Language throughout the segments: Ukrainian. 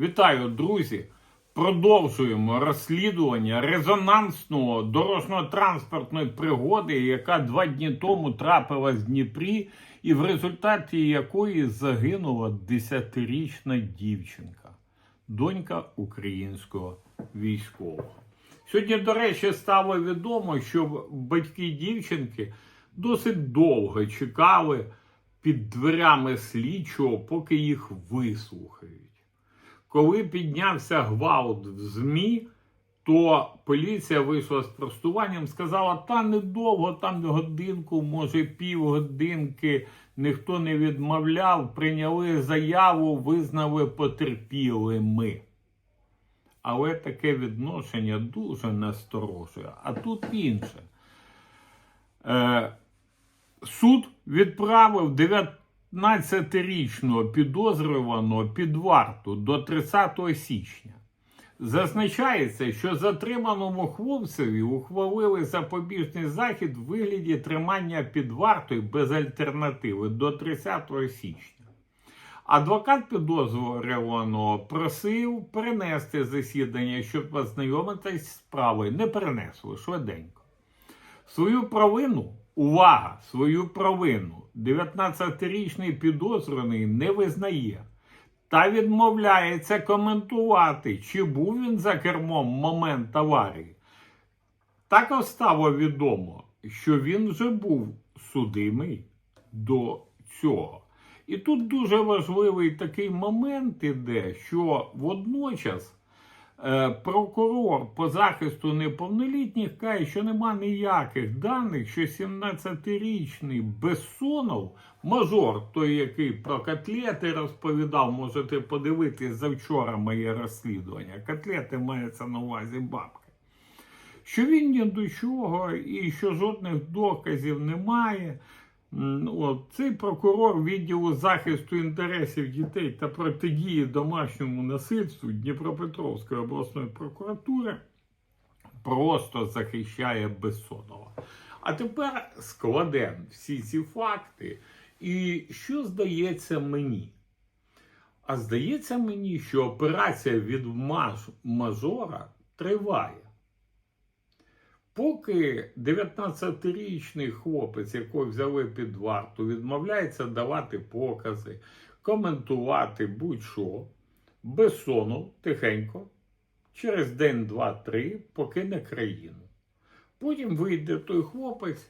Вітаю, друзі! Продовжуємо розслідування резонансного дорожньо-транспортної пригоди, яка два дні тому трапилась в Дніпрі, і в результаті якої загинула 10-річна дівчинка, донька українського військового. Сьогодні, до речі, стало відомо, що батьки дівчинки досить довго чекали під дверями слідчого, поки їх вислухають. Коли піднявся гвалт в ЗМІ, то поліція вийшла з простуванням, сказала, та недовго, там годинку, може півгодинки, ніхто не відмовляв, прийняли заяву, визнали потерпілими. Але таке відношення дуже насторожує. А тут інше. Е, суд відправив 19-річного підозрюваного під варту до 30 січня. Зазначається, що затриманому хлопцеві ухвалили запобіжний захід в вигляді тримання під вартою без альтернативи до 30 січня. Адвокат підозрюваного просив перенести засідання, щоб ознайомитись з справою. Не перенесли швиденько. Свою провину, увага, свою провину 19-річний підозрюваний не визнає та відмовляється коментувати, чи був він за кермом в момент аварії. Також стало відомо, що він вже був судимий до цього. І тут дуже важливий такий момент іде, що водночас прокурор по захисту неповнолітніх каже, що нема ніяких даних, що 17-річний Бессонов, мажор, той, який про котлети розповідав, можете подивитись завчора моє розслідування. Котлети мається на увазі бабки. Що він ні до чого і що жодних доказів немає. От, цей прокурор відділу захисту інтересів дітей та протидії домашньому насильству Дніпропетровської обласної прокуратури просто захищає Бессонова. А тепер складемо всі ці факти. І що здається мені? А здається мені, що операція від маж- мажора триває. Поки 19-річний хлопець, якого взяли під варту, відмовляється давати покази, коментувати будь-що, Бессонов тихенько, через день, два, три покине країну. Потім вийде той хлопець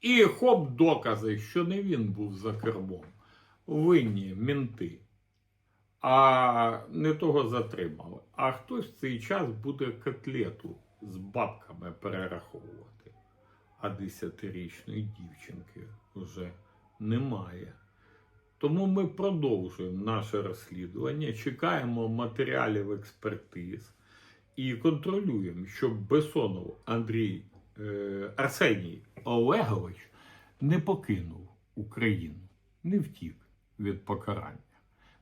і хоп, докази, що не він був за кермом. Винні мінти. А не того затримали. А хтось в цей час буде котлету з бабками перераховувати. А 10-річної дівчинки вже немає. Тому ми продовжуємо наше розслідування, чекаємо матеріалів експертиз і контролюємо, щоб Бесонов Андрій е, Арсеній Олегович не покинув Україну, не втік від покарання.